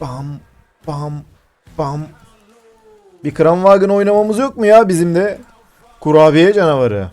Bam bam bam. Bir Kramwagen oynamamız yok mu ya bizim de? Kurabiye canavarı.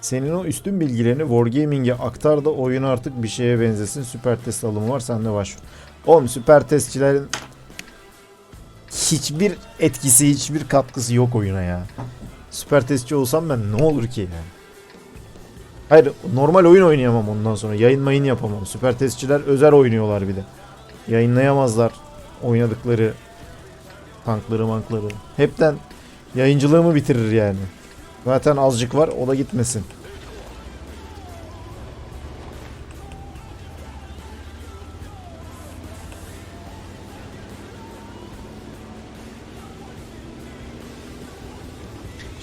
Senin o üstün bilgilerini Wargaming'e aktar da oyun artık bir şeye benzesin. Süper test alımı var sende başvur. Oğlum süper testçilerin hiçbir etkisi, hiçbir katkısı yok oyuna ya. Süper testçi olsam ben ne olur ki yani. Hayır normal oyun oynayamam ondan sonra. Yayın mayın yapamam. Süper testçiler özel oynuyorlar bir de. Yayınlayamazlar oynadıkları tankları mankları. Hepten yayıncılığımı bitirir yani. Zaten azıcık var o da gitmesin.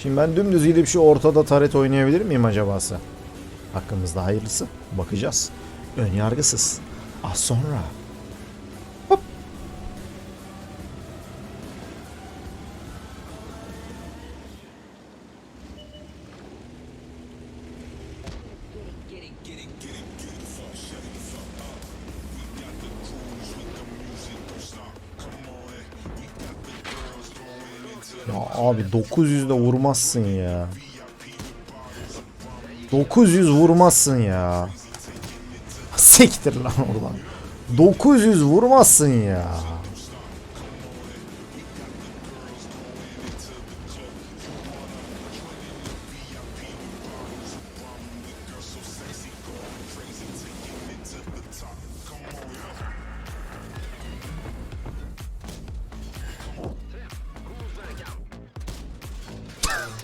Şimdi ben dümdüz gidip şu ortada taret oynayabilir miyim acabası? Hakkımızda hayırlısı. Bakacağız. Ön yargısız. Az sonra. Ya abi 900 de vurmazsın ya. 900 vurmazsın ya. Sektir lan oradan. 900 vurmazsın ya.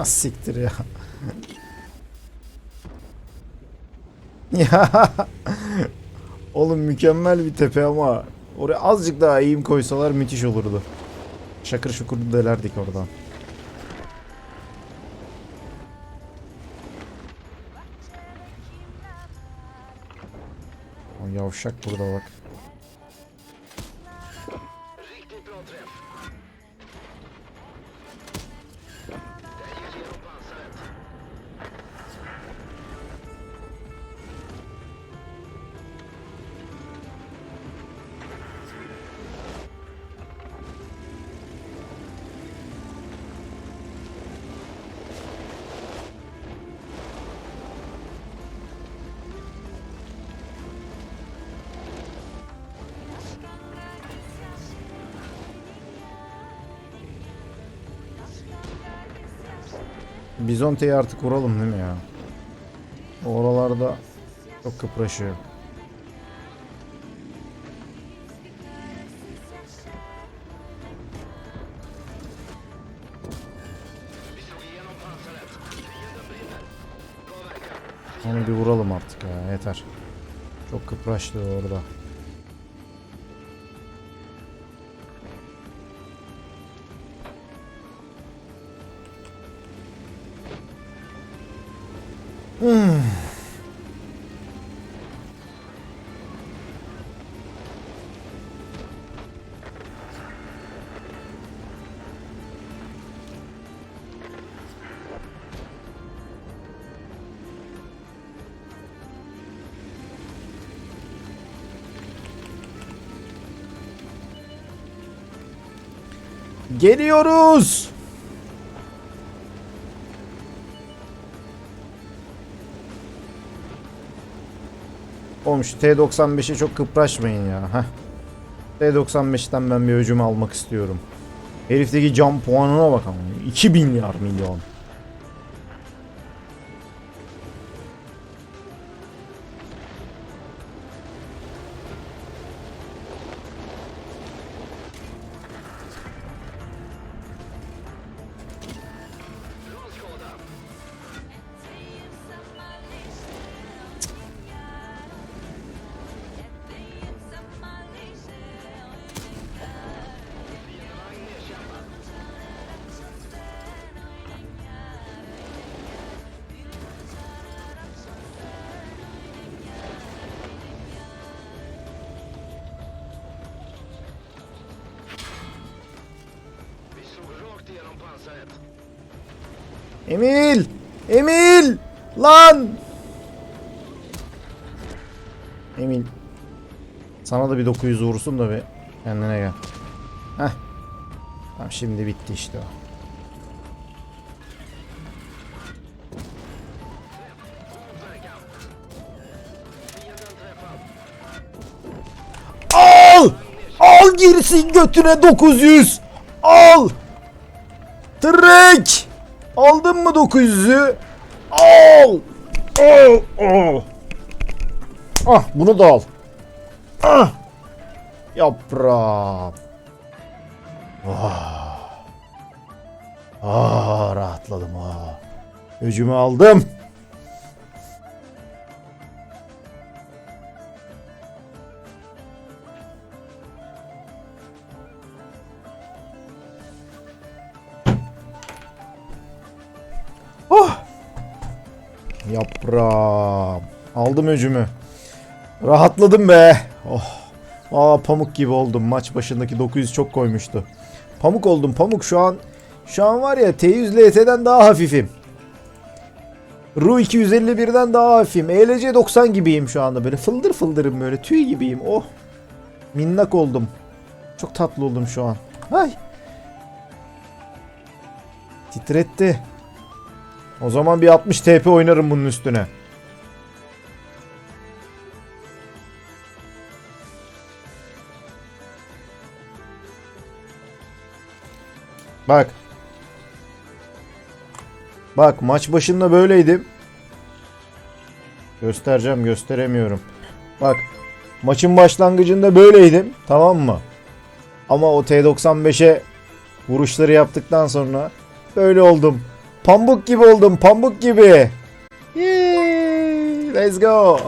Ya siktir ya. ya. Oğlum mükemmel bir tepe ama oraya azıcık daha eğim koysalar müthiş olurdu. Şakır şukur delerdik oradan. O yavşak burada bak. Bizonte'yi artık vuralım değil mi ya? Oralarda çok kıpraşıyor. Onu bir vuralım artık ya yeter. Çok kıpraştı orada. Geliyoruz. Oğlum şu T95'e çok kıpraşmayın ya. Heh. T95'ten ben bir hücum almak istiyorum. Herifteki cam puanına bak ama. 2 milyar milyon. Emil! Emil! Lan! Emil. Sana da bir 900 vursun da bir kendine gel. Heh. Tamam şimdi bitti işte o. Al! Al girsin götüne 900! Al! Trek! Aldın mı 900'ü? Al! Al! Al! Ah bunu da al. Ah! Yaprağım. Ah. Ah rahatladım ah. Öcümü aldım. Yaprağım. Aldım öcümü. Rahatladım be. Oh. Aa pamuk gibi oldum. Maç başındaki 900 çok koymuştu. Pamuk oldum pamuk şu an. Şu an var ya T100 LT'den daha hafifim. Ru 251'den daha hafifim. ELC 90 gibiyim şu anda böyle fıldır fıldırım böyle tüy gibiyim. Oh. Minnak oldum. Çok tatlı oldum şu an. Ay. Titretti. O zaman bir 60 TP oynarım bunun üstüne. Bak. Bak maç başında böyleydim. Göstereceğim gösteremiyorum. Bak maçın başlangıcında böyleydim tamam mı? Ama o T95'e vuruşları yaptıktan sonra böyle oldum. Pambuk gibi oldum pambuk gibi. Yay, let's go.